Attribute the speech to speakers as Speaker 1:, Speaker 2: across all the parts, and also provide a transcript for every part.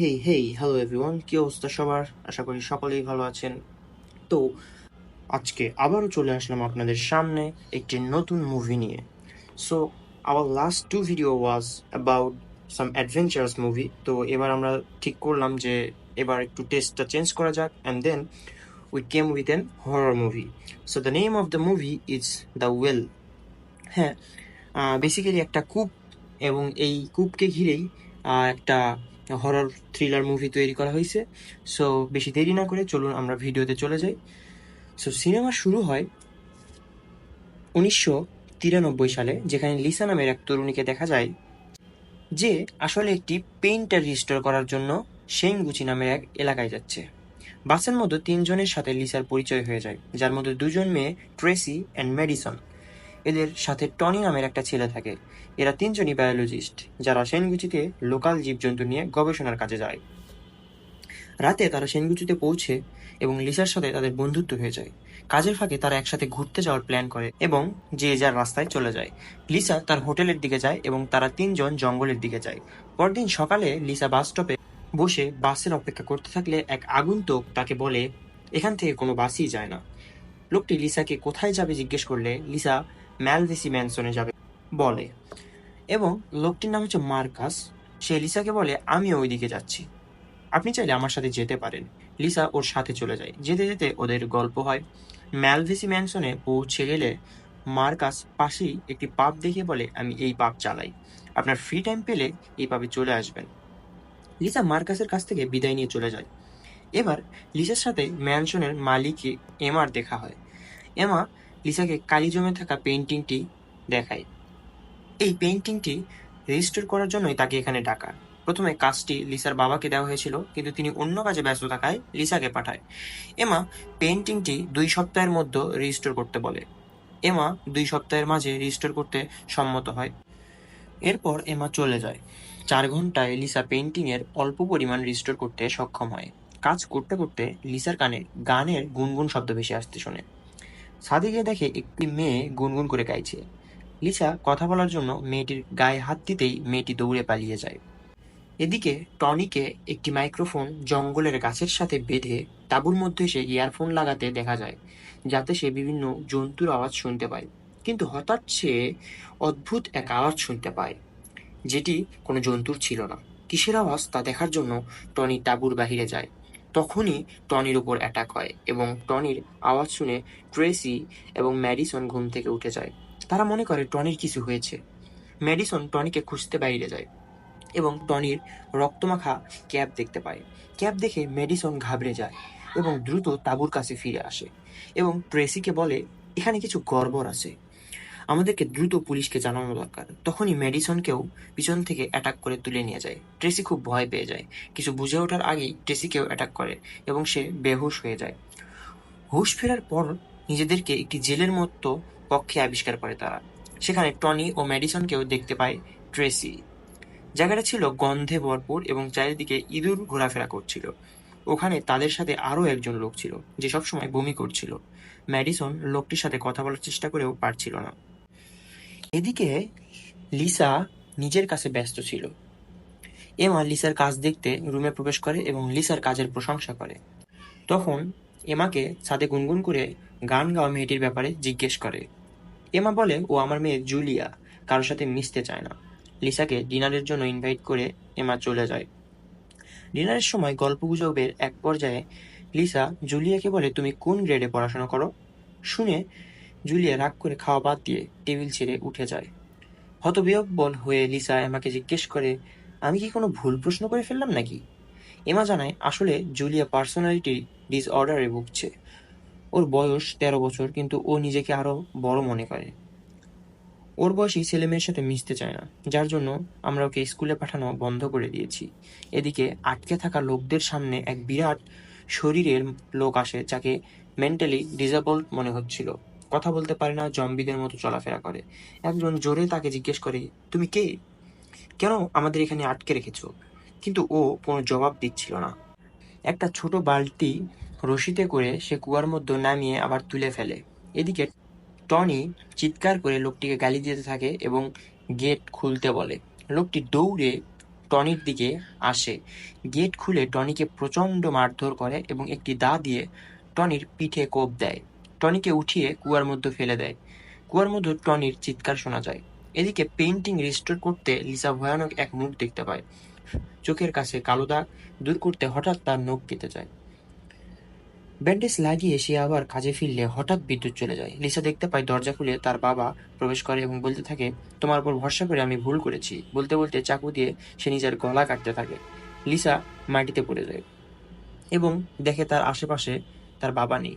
Speaker 1: হেই hey hello everyone কি অবস্থা সবার? আশা করি সকলেই ভালো আছেন। তো, আজকে আবারও চলে আসলাম আপনাদের সামনে একটি নতুন মুভি নিয়ে। So our last two video was about some adventurous movie তো, এবার আমরা ঠিক করলাম যে, এবার একটু টেস্টটা চেঞ্জ করা যাক and then we came with an horror movie so the name of the movie is the well হ্যাঁ বেসিক্যালি একটা কূপ, এবং এই কূপকে ঘিরেই একটা হরর থ্রিলার মুভি তৈরি করা হয়েছে। সো বেশি দেরি না করে চলুন আমরা ভিডিওতে চলে যাই। সো সিনেমা শুরু হয় উনিশশো তিরানব্বই সালে, যেখানে লিসা নামের এক তরুণীকে দেখা যায়, যে আসলে একটি পেইন্টার রিস্টোর করার জন্য সেনগুচি নামের এক এলাকায় যাচ্ছে। বাসের মধ্যে তিনজনের সাথে লিসার পরিচয় হয়ে যায়, যার মধ্যে দুজন মেয়ে, ট্রেসি অ্যান্ড মেডিসন এদের সাথে টনি নামের একটা ছেলে থাকে। এরা তিনজনই বায়োলজিস্ট যারা সেনগুচিতে লোকাল জীবজন্তু নিয়ে গবেষণার কাজে যায়। রাতে তারা সেনগুচিতে পৌঁছে এবং লিসার সাথে তাদের বন্ধুত্ব হয়ে যায়। কাজের ফাঁকে তারা একসাথে ঘুরতে যাওয়ার প্ল্যান করে এবং যে যার রাস্তায় চলে যায়। লিসা তার হোটেলের দিকে যায় এবং তারা তিনজন জঙ্গলের দিকে যায়। পরদিন সকালে লিসা বাস স্টপে বসে বাসের অপেক্ষা করতে থাকলে এক আগন্তুক তাকে বলে, এখান থেকে কোনো বাসই যায় না। লোকটি লিসাকে কোথায় যাবে জিজ্ঞেস করলে, লিসা ম্যালভেসি ম্যানসনে যাবে, বলে। এবং লোকটির নাম হচ্ছে মার্কাস। সে লিসাকে বলে, আমিও ওইদিকে যাচ্ছি। আপনি চাইলে আমার সাথে যেতে পারেন। লিসা ওর সাথে চলে যায়। যেতে যেতে ওদের গল্প হয়। ম্যালভেসি ম্যানসনে পৌঁছে গেলে মার্কাস পাশেই একটি পাব দেখে বলে, আমি এই পাব চালাই। আপনার ফ্রি টাইম পেলে এই পাবে চলে আসবেন। লিসা মার্কাসের কাছ থেকে বিদায় নিয়ে চলে যায়। এবার লিসার সাথে ম্যানসনের মালিক এমার দেখা হয়। এমা লিসাকে কালি জমে থাকা পেন্টিংটি দেখায়। এই পেন্টিংটি রেজিস্টার করার জন্যই তাকে এখানে ডাকা। প্রথমে কাজটি লিসার বাবাকে দেওয়া হয়েছিল, কিন্তু তিনি অন্য কাজে ব্যস্ত থাকায় লিসাকে পাঠায়। এমা পেন্টিংটি দুই সপ্তাহের মধ্যে রেজিস্টার করতে বলে। এমা দুই সপ্তাহের মাঝে রেজিস্টার করতে সম্মত হয়। এরপর এমা চলে যায়। চার ঘন্টায় লিসা পেন্টিং এর অল্প পরিমাণ রেজিস্টার করতে সক্ষম হয়। কাজ করতে করতে লিসার কানে গানের গুনগুন শব্দ ভেসে আসতে শোনে। ছাদে গিয়ে দেখে একটি মেয়ে গুনগুন করে গাইছে লিসা কথা বলার জন্য মেয়েটির গায়ে হাত দিতেই মেয়েটি দৌড়ে পালিয়ে যায়। এদিকে টনিকে একটি মাইক্রোফোন জঙ্গলের গাছের সাথে বেঁধে তাঁবুর মধ্যে সে ইয়ারফোন লাগাতে দেখা যায়, যাতে সে বিভিন্ন জন্তুর আওয়াজ শুনতে পায়। কিন্তু হঠাৎ সে অদ্ভুত এক আওয়াজ শুনতে পায়, যেটি কোনো জন্তুর ছিল না। কিসের আওয়াজ তা দেখার জন্য টনি তাঁবুর বাহিরে যায়। তখনই টনির উপর অ্যাটাক হয় এবং টনির আওয়াজ শুনে ট্রেসি এবং ম্যাডিসন ঘুম থেকে উঠে যায়। তারা মনে করে টনির কিছু হয়েছে। ম্যাডিসন টনিকে খুঁজতে বাইরে যায় এবং টনির রক্তমাখা ক্যাব দেখতে পায়। ক্যাব দেখে ম্যাডিসন ঘাবড়ে যায় এবং দ্রুত তাঁবুর কাছে ফিরে আসে এবং ট্রেসিকে বলে, এখানে কিছু গড়বড় আছে। আমাদেরকে দ্রুত পুলিশকে জানানো দরকার। তখনই ম্যাডিসনকেও পিছন থেকে অ্যাটাক করে তুলে নিয়ে যায়। ট্রেসি খুব ভয় পেয়ে যায়। কিছু বুঝে ওঠার আগেই ট্রেসিকেও অ্যাটাক করে এবং সে বেহুশ হয়ে যায়। হুশ ফেরার পর নিজেদেরকে একটি জেলের মতো কক্ষে আবিষ্কার করে তারা। সেখানে টনি ও ম্যাডিসনকেও দেখতে পায় ট্রেসি। জায়গাটা ছিল গন্ধে ভরপুর এবং চারিদিকে ইঁদুর ঘোরাফেরা করছিল। ওখানে তাদের সাথে আরও একজন লোক ছিল, যে সবসময় বমি করছিল। ম্যাডিসন লোকটির সাথে কথা বলার চেষ্টা করেও পারছিল না। এদিকে লিসা নিজের কাছে ব্যস্ত ছিল। এমা লিসার কাজ দেখতে রুমে প্রবেশ করে এবং লিসার কাজের প্রশংসা করে। তখন এমাকে ছাদে গুনগুন করে গান গাওয়া মেয়েটির ব্যাপারে জিজ্ঞেস করে। এমা বলে, ও আমার মেয়ে জুলিয়া, কারোর সাথে মিশতে চায় না। লিসাকে ডিনারের জন্য ইনভাইট করে এমা চলে যায়। ডিনারের সময় গল্পগুজবের এক পর্যায়ে লিসা জুলিয়াকে বলে, তুমি কোন গ্রেডে পড়াশোনা করো? শুনে জুলিয়া রাগ করে খাওয়া বাদ দিয়ে টেবিল ছেড়ে উঠে যায়। হতবিহব্বল হয়ে লিসা এমাকে জিজ্ঞেস করে, আমি কি কোনো ভুল প্রশ্ন করে ফেললাম নাকি? এমা জানায়, আসলে জুলিয়া পার্সোনালিটি ডিসঅর্ডারে ভুগছে। ওর বয়স তেরো বছর, কিন্তু ও নিজেকে আরও বড় মনে করে। ওর বয়সী ছেলে মেয়ের সাথে মিশতে চায় না, যার জন্য আমরা ওকে স্কুলে পাঠানো বন্ধ করে দিয়েছি। এদিকে আটকে থাকা লোকদের সামনে এক বিরাট শরীরের লোক আসে, যাকে মেন্টালি ডিসেবল মনে হচ্ছিল। কথা বলতে পারে না, জম্বিদের মতো চলাফেরা করে। একজন জোরে তাকে জিজ্ঞেস করে, তুমি কে? কেন আমাদের এখানে আটকে রেখেছো? কিন্তু ও কোনো জবাব দিচ্ছিল না। একটা ছোট বালতি রশিতে করে সে কুয়ার মধ্যে নামিয়ে আবার তুলে ফেলে। এদিকে টনি চিৎকার করে লোকটিকে গালি দিতে থাকে এবং গেট খুলতে বলে। লোকটি দৌড়ে টনির দিকে আসে। গেট খুলে টনিকে প্রচণ্ড মারধর করে এবং একটি দা দিয়ে টনির পিঠে কোপ দেয়। টনিকে উঠিয়ে কুয়ার মধ্যে ফেলে দেয়। কুয়ার মধ্যে টনির চিৎকার শোনা যায়। এদিকে পেইন্টিং রিস্টোর করতে লিসা ভয়ানক এক মুখ দেখতে পায়। চোখের কাছে কালো দাগ দূর করতে হঠাৎ তার নখ কেটে যায়। ব্যান্ডেজ লাগিয়ে সে আবার কাজে ফিরলে হঠাৎ বিদ্যুৎ চলে যায়। লিসা দেখতে পায় দরজা খুলে তার বাবা প্রবেশ করে এবং বলতে থাকে, তোমার উপর ভরসা করে আমি ভুল করেছি। বলতে বলতে চাকু দিয়ে সে নিজের গলা কাটতে থাকে। লিসা মাটিতে পড়ে যায় এবং দেখে তার আশেপাশে তার বাবা নেই।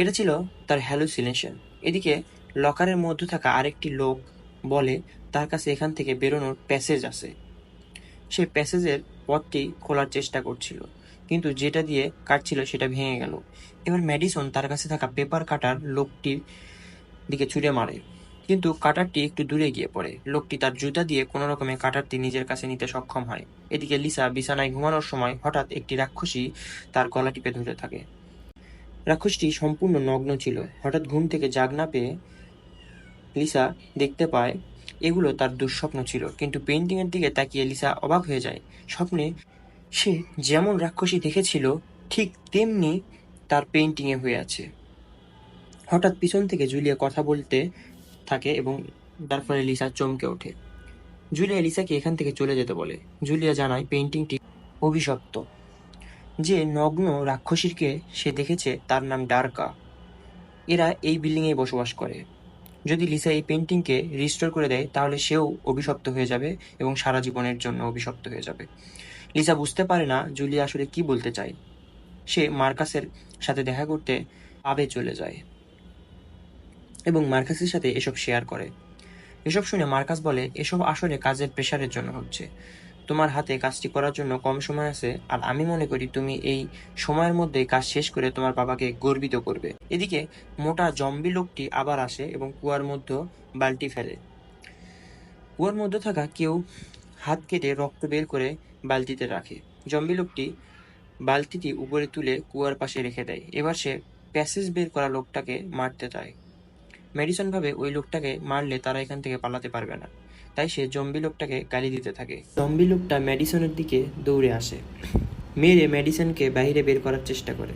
Speaker 1: এটা ছিল তার হ্যালুসিনেশন এদিকে লকারের মধ্যে থাকা আরেকটি লোক বলে, তার কাছে এখান থেকে বেরোনোর প্যাসেজ আছে। সে প্যাসেজের পথটি খোলার চেষ্টা করছিল, কিন্তু যেটা দিয়ে কাটছিল সেটা ভেঙে গেল। এবার ম্যাডিসন তার কাছে থাকা পেপার কাটার লোকটির দিকে ছুঁড়ে মারে, কিন্তু কাটারটি একটু দূরে গিয়ে পড়ে। লোকটি তার জুতা দিয়ে কোনো রকমে কাটারটি নিজের কাছে নিতে সক্ষম হয়। এদিকে লিসা বিছানায় ঘুমানোর সময় হঠাৎ একটি রাক্ষসী তার গলা টিপে ধরে থাকে। রাক্ষসটি সম্পূর্ণ নগ্ন ছিল। হঠাৎ ঘুম থেকে জাগ না পেয়ে লিসা দেখতে পায়, এগুলো তার দুঃস্বপ্ন ছিল। কিন্তু পেন্টিংয়ের দিকে তাকিয়ে লিসা অবাক হয়ে যায়। স্বপ্নে সে যেমন রাক্ষসী দেখেছিল, ঠিক তেমনি তার পেন্টিংয়ে হয়ে আছে। হঠাৎ পিছন থেকে জুলিয়া কথা বলতে থাকে এবং তার ফলে লিসা চমকে ওঠে। জুলিয়া লিসাকে এখান থেকে চলে যেতে বলে। জুলিয়া জানায় পেন্টিংটি অভিশপ্ত। যে নগ্ন রাক্ষসীকে সে দেখেছে, তার নাম ডার্কা। এরা এই বিল্ডিংয়ে বসবাস করে। যদি লিসা এই পেন্টিংকে রিস্টোর করে দেয়, তাহলে সেও অভিশপ্ত হয়ে যাবে এবং সারা জীবনের জন্য অভিশপ্ত হয়ে যাবে। লিসা বুঝতে পারে না জুলিয়া আসলে কি বলতে চায়। সে মার্কাসের সাথে দেখা করতে পাবে চলে যায় এবং মার্কাসের সাথে এসব শেয়ার করে। এসব শুনে মার্কাস বলে, এসব আসলে কাজের প্রেশারের জন্য হচ্ছে। তোমার হাতে কাজটি করার জন্য কম সময় আছে, আর আমি মনে করি তুমি এই সময়ের মধ্যে কাজ শেষ করে তোমার বাবাকে গর্বিত করবে। এদিকে মোটা জম্বি লোকটি আবার আসে এবং কুয়ার মধ্যে বালতি ফেলে। কুয়ার মধ্যে থাকা কেউ হাত কেটে রক্ত বের করে বালতিতে রাখে। জম্বি লোকটি বালতিটি উপরে তুলে কুয়ার পাশে রেখে দেয়। এবার সে প্যাসেজ বের করা লোকটাকে মারতে চায়। মেডিসন ভাবে ওই লোকটাকে মারলে তারা এখান থেকে পালাতে পারবে না। তাই সে জম্বি লোকটাকে গালি দিতে থাকে। জম্বি লোকটা মেডিসনের দিকে দৌড়ে আসে। মেরে মেডিসনকে বাইরে বের করার চেষ্টা করে।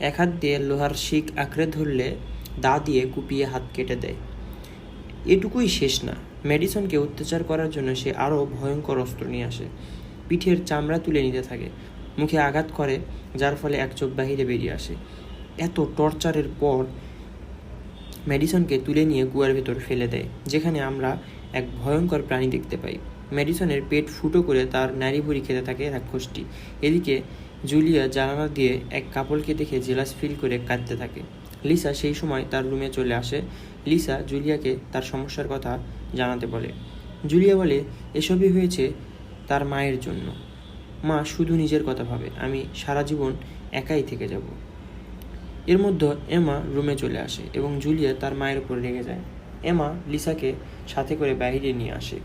Speaker 1: এক হাত দিয়ে লোহার শিক আঁকড়ে ধরলে দা দিয়ে কুপিয়ে হাত কেটে দেয়। এটুকুই শেষ না। মেডিসনকে অত্যাচার করার জন্য সে আরও ভয়ঙ্কর অস্ত্র নিয়ে আসে। পিঠের চামড়া তুলে নিতে থাকে। মুখে আঘাত করে, যার ফলে এক চোখ বাহিরে বেরিয়ে আসে। এত টর্চারের পর মেডিসনকে তুলে নিয়ে কুয়ার ভেতর ফেলে দেয়, যেখানে আমরা এক ভয়ঙ্কর প্রাণী দেখতে পাই। মেডিসনের পেট ফুটো করে তার নারী ভুড়ি খেতে থাকে রাক্ষসটি। এদিকে জুলিয়া জানালা দিয়ে এক কাপলকে দেখে জেলাস ফিল করে কাঁদতে থাকে। লিসা সেই সময় তার রুমে চলে আসে। লিসা জুলিয়াকে তার সমস্যার কথা জানাতে বলে। জুলিয়া বলে, এসবই হয়েছে তার মায়ের জন্য। মা শুধু নিজের কথা ভাবে। আমি সারা জীবন একাই থেকে যাব। এর মধ্যে এমা রুমে চলে আসে এবং জুলিয়া তার মায়ের উপর রেগে যায়। এমা লিসাকে সাথে করে বাইরে নিয়ে আসে।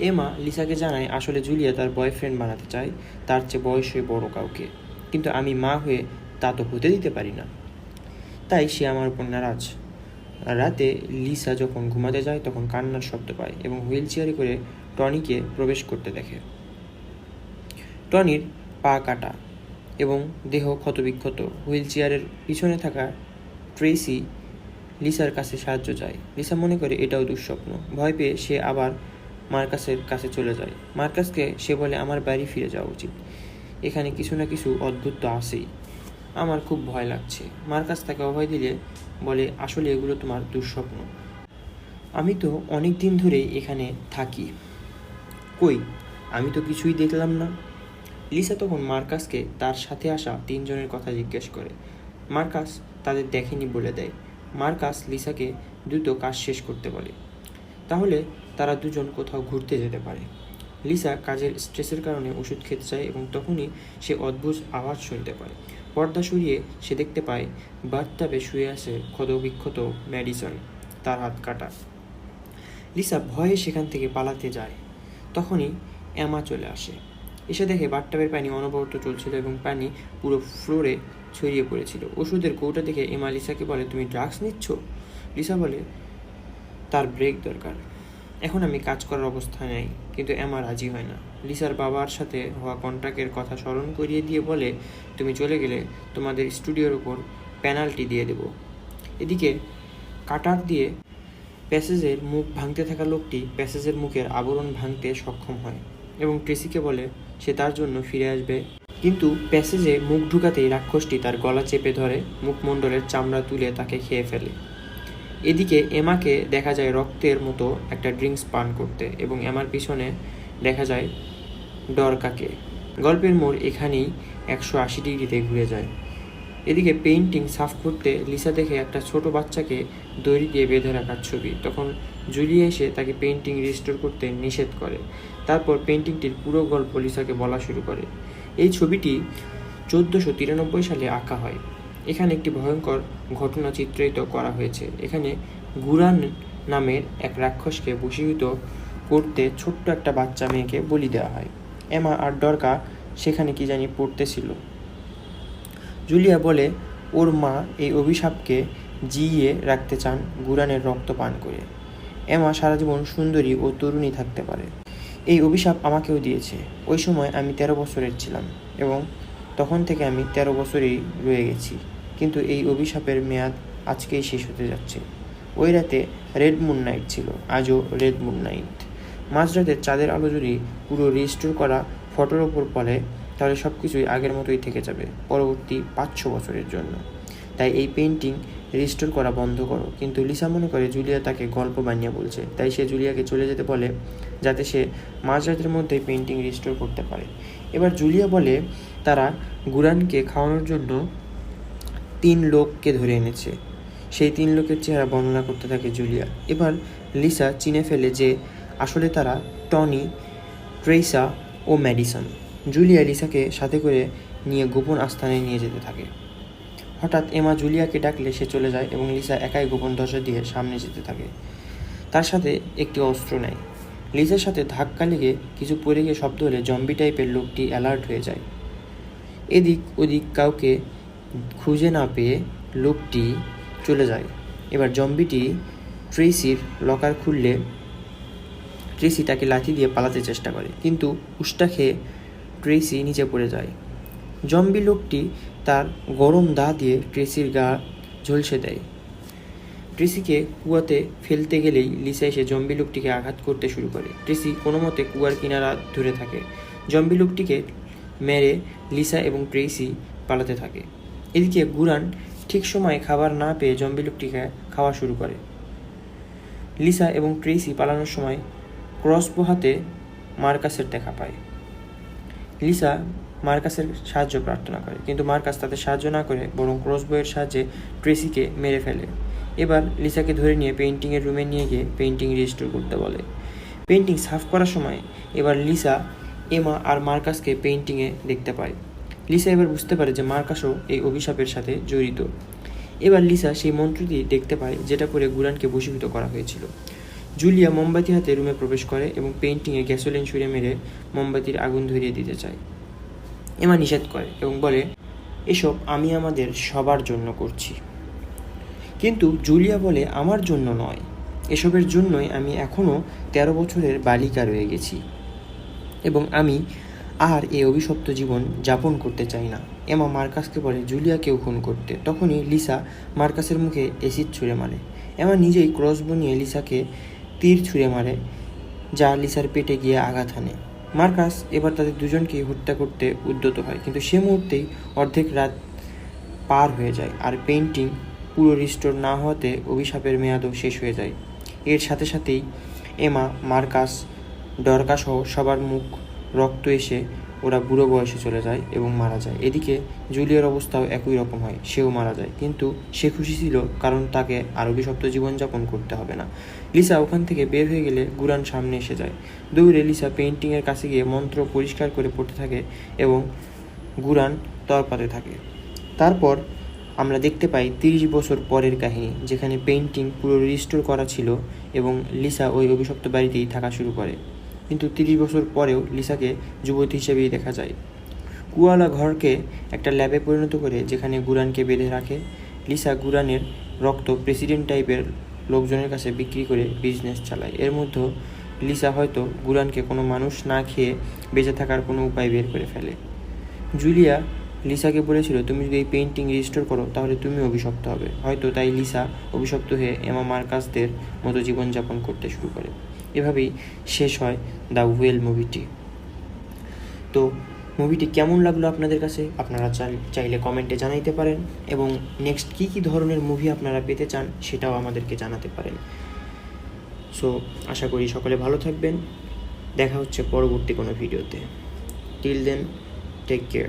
Speaker 1: এমা লিসাকে জানায়, আসলে জুলিয়া তার বয়ফ্রেন্ড বানাতে চায়, তার চেয়ে বয়সে বড় কাউকে। কিন্তু আমি মা হয়ে তা তো হতে দিতে পারি না। তাই সে আমার উপর নারাজ। রাতে লিসা যখন ঘুমাতে যায়, তখন কান্নার শব্দ পায় এবং হুইল চেয়ারে করে টনিকে প্রবেশ করতে দেখে। টনির পা কাটা এবং দেহ ক্ষতবিক্ষত। হুইল চেয়ারের পিছনে থাকা ট্রেসি লিসার কাছে সাহায্য চায়। লিসা মনে করে এটাও দুঃস্বপ্ন। ভয় পেয়ে সে আবার মার্কাসের কাছে চলে যায়। মার্কাসকে সে বলে, আমার বাড়ি ফিরে যাওয়া উচিত। এখানে কিছু না কিছু অদ্ভুত তো আছেই। আমার খুব ভয় লাগছে। মার্কাস তাকে অভয় দিলে, বলে, আসলে এগুলো তোমার দুঃস্বপ্ন। আমি তো অনেক দিন ধরেই এখানে থাকি। কই? আমি তো কিছুই দেখলাম না। লিসা তখন মার্কাসকে তার সাথে আসা তিনজনের কথা জিজ্ঞেস করে। মার্কাস তাদের দেখেনি বলে দেয়। মার্কাস লিসাকে দ্রুত কাজ শেষ করতে বলে। তাহলে তারা দুজন কোথাও ঘুরতে যেতে পারে। লিসা কাজের স্ট্রেসের কারণে ওষুধ খেতে চায় এবং তখনই সে অদ্ভুত আওয়াজ শুনতে পায়। পর্দা সরিয়ে সে দেখতে পায়, বাথটাবে শুয়ে আছে ক্ষতবিক্ষত ম্যাডিসন, তার হাত কাটা। লিসা ভয়ে সেখান থেকে পালাতে যায়। তখনই অ্যামা চলে আসে। এসে দেখে বাথটাবের পানি অনবরত চলছিল এবং পানি পুরো ফ্লোরে ছড়িয়ে পড়েছিল। ওষুধের কৌটা দেখে এমা লিসাকে বলে, তুমি ড্রাগস নিচ্ছ? লিসা বলে, তার ব্রেক দরকার। এখন আমি কাজ করার অবস্থায় নেই, কিন্তু এমা রাজি হয় না। লিসার বাবার সাথে হওয়া কন্ট্রাক্টের কথা স্মরণ করিয়ে দিয়ে বলে, তুমি চলে গেলে তোমাদের স্টুডিওর ওপর পেনাল্টি দিয়ে দেব। এদিকে কাটার দিয়ে প্যাসেজের মুখ ভাঙতে থাকা লোকটি প্যাসেজের মুখের আবরণ ভাঙতে সক্ষম হয় এবং ট্রেসিকে বলে, সে তার জন্য ফিরে আসবে। কিন্তু প্যাসেজে মুখ ঢুকাতেই রাক্ষসটি তার গলা চেপে ধরে, মুখমণ্ডলের চামড়া তুলে তাকে খেয়ে ফেলে। এদিকে এমাকে দেখা যায় রক্তের মতো একটা ড্রিঙ্কস পান করতে এবং এমার পিছনে দেখা যায় ডরকাকে। গল্পের মোড় এখানেই একশো আশি ডিগ্রিতে ঘুরে যায়। এদিকে পেইন্টিং সাফ করতে লিসা দেখে একটা ছোট বাচ্চাকে দড়ি দিয়ে বেঁধে রাখার ছবি। তখন জুলিয়া এসে তাকে পেইন্টিং রিস্টোর করতে নিষেধ করে। তারপর পেইন্টিংটির পুরো গল্প লিসাকে বলা শুরু করে। এই ছবিটি চোদ্দোশো তিরানব্বই সালে আঁকা হয়। এখানে একটি ভয়ঙ্কর ঘটনা চিত্রায়িত করা হয়েছে। এখানে গুরান নামের এক রাক্ষসকে বশীভূত করতে ছোট্ট একটা বাচ্চা মেয়েকে বলি দেওয়া হয়। এমা আর ডরকা সেখানে কি জানি পড়তেছিল। জুলিয়া বলে, ওর মা এই অভিশাপকে জিইয়ে রাখতে চান গুরানের রক্ত পান করে। এমা সারা জীবন সুন্দরী ও তরুণী থাকতে পারে। এই অভিশাপ আমাকেও দিয়েছে। ওই সময় আমি তেরো বছরের ছিলাম এবং তখন থেকে আমি তেরো বছরেই রয়ে গেছি। কিন্তু এই অভিশাপের মেয়াদ আজকেই শেষ হতে যাচ্ছে। ওই রাতে রেড মুন নাইট ছিল, আজও রেড মুন নাইট। মাঝরাতে চাঁদের আলো যদি পুরো রিস্টোর করা ফটোর ওপর পড়ে, তাহলে সব কিছুই আগের মতোই থেকে যাবে, পরবর্তী পাঁচশো বছরের জন্য। তাই এই পেন্টিং রিস্টোর করা বন্ধ করো। কিন্তু লিসা মনে করে জুলিয়া তাকে গল্প বানিয়ে বলছে। তাই সে জুলিয়াকে চলে যেতে বলে যাতে সে মাঝরাতের মধ্যে পেন্টিং রিস্টোর করতে পারে। এবার জুলিয়া বলে তারা গুরানকে খাওয়ানোর জন্য তিন লোককে ধরে এনেছে। সেই তিন লোকের চেহারা বর্ণনা করতে থাকে জুলিয়া। এবার লিসা চিনে ফেলে যে আসলে তারা টনি, ট্রেসা ও ম্যাডিসন। জুলিয়া লিসাকে সাথে করে নিয়ে গোপন আস্থানে নিয়ে যেতে থাকে। হঠাৎ এমা জুলিয়াকে ডাকলে সে চলে যায় এবং লিসা একাই গোপন দরজা দিয়ে সামনে যেতে থাকে। তার সাথে একটি অস্ত্র নেয়। লিসার সাথে ধাক্কা লেগে কিছু পড়ে গিয়ে শব্দ হলে জম্বি টাইপের লোকটি অ্যালার্ট হয়ে যায়। এদিক ওদিক কাউকে খুঁজে না পেয়ে লোকটি চলে যায়। এবার জম্বিটি ট্রেসির লকার খুললে ট্রেসি তাকে লাঠি দিয়ে পালাতে চেষ্টা করে, কিন্তু উষ্টা খেয়ে ট্রেসি নিচে পড়ে যায়। জম্বি লোকটি তার গরম দা দিয়ে ট্রেসির গা ঝলসে দেয়। ট্রেসিকে কুয়াতে ফেলতে গেলেই লিসা এসে জম্বি লোকটিকে আঘাত করতে শুরু করে। ট্রেসি কোনো মতে কুয়ার কিনারা ধরে থাকে। জম্বি লোকটিকে মেরে লিসা এবং ট্রেসি পালাতে থাকে। এদিকে গুরান ঠিক সময়ে খাবার না পেয়ে জম্বি লোকটিকে খাওয়া শুরু করে। লিসা এবং ট্রেসি পালানোর সময় ক্রসবো হাতে মার্কাসের দেখা পায়। লিসা মার্কাসের সাহায্য প্রার্থনা করে। কিন্তু মার্কাস তাদের সাহায্য না করে বরং ক্রসবয়ের সাহায্যে ট্রেসিকে মেরে ফেলে। এবার লিসাকে ধরে নিয়ে পেইন্টিংয়ের রুমে নিয়ে গিয়ে পেইন্টিং রেজিস্টোর করতে বলে। পেন্টিং সাফ করার সময় এবার লিসা, এমা আর মার্কাসকে পেইন্টিংয়ে দেখতে পায়। লিসা এবার বুঝতে পারে যে মার্কাসও এই অভিশাপের সাথে জড়িত। এবার লিসা সেই মন্ত্রটি দেখতে পায় যেটা করে গুরানকে বশীভূত করা হয়েছিল। জুলিয়া মোমবাতি হাতে রুমে প্রবেশ করে এবং পেইন্টিংয়ে গ্যাসোলিন ছুঁড়ে মেরে মোমবাতির আগুন ধরিয়ে দিতে চায়। এমা নিষেধ করে এবং বলে, এসব আমি আমাদের সবার জন্য করছি। কিন্তু জুলিয়া বলে, আমার জন্য নয়। এসবের জন্যই আমি এখনও তেরো বছরের বালিকা রয়ে গেছি এবং আমি আর এই অভিশপ্ত জীবন যাপন করতে চাই না। এমা মার্কাসকে বলে, জুলিয়াকেও খুন করতে। তখনই লিসা মার্কাসের মুখে এসিড ছুঁড়ে মারে। এমা নিজেই ক্রসবো নিয়ে লিসাকে তীর ছুঁড়ে মারে, যা লিসার পেটে গিয়ে আঘাত হানে। মার্কাস এবার তাদের দুজনকে হত্যা করতে উদ্যত হয়। কিন্তু সে মুহূর্তেই অর্ধেক রাত পার হয়ে যায় আর পেন্টিং পুরো রিস্টোর না হওয়াতে অভিশাপের মেয়াদও শেষ হয়ে যায়। এর সাথে সাথেই এমা, মার্কাস, ডরকাসহ সবার মুখ, রক্ত এসে ওরা বুড়ো বয়সে চলে যায় এবং মারা যায়। এদিকে জুলিয়ার অবস্থাও একই রকম হয়, সেও মারা যায়। কিন্তু সে খুশি ছিল কারণ তাকে আর অভিশপ্ত জীবনযাপন করতে হবে না। লিসা ওখান থেকে বের হয়ে গেলে গুরান সামনে এসে যায়। দৌড়ে লিসা পেন্টিংয়ের কাছে গিয়ে মন্ত্র পরিষ্কার করে পড়তে থাকে এবং গুরান তরপাতে থাকে। তারপর আমরা দেখতে পাই তিরিশ বছর পরের কাহিনী, যেখানে পেন্টিং পুরো রিস্টোর করা ছিল এবং লিসা ওই অভিশপ্ত বাড়িতেই থাকা শুরু করে। কিন্তু তিরিশ বছর পরেও লিসাকে যুবতী হিসেবেই দেখা যায়। কুয়ালা ঘরকে একটা ল্যাবে পরিণত করে যেখানে গুরানকে বেঁধে রাখে, লিসা গুরানের রক্ত প্রেসিডেন্ট টাইপের লোকজনের কাছে বিক্রি করে বিজনেস চালায়। এর মধ্যে লিসা হয়তো গুরানকে কোনো মানুষ না খেয়ে বেঁচে থাকার কোনো উপায় বের করে ফেলে। জুলিয়া লিসাকে বলেছিল, তুমি যদি এই পেন্টিং রিস্টোর করো, তাহলে তুমি অভিশপ্ত হবে। হয়তো তাই লিসা অভিশপ্ত হয়ে এমা মার্কাসদের মতো জীবনযাপন করতে শুরু করে। এভাবেই শেষ হয় দ্য ওয়েল মুভিটি তো মুভিটি কেমন লাগল আপনাদের কাছে? আপনারা চাই- চাইলে কমেন্টে জানাইতে পারেন এবং নেক্সট কী কী ধরনের মুভি আপনারা পেতে চান সেটাও আমাদেরকে জানাতে পারেন। সো আশা করি সকলে ভালো থাকবেন। দেখা হচ্ছে পরবর্তী কোনো ভিডিওতে। Till then take care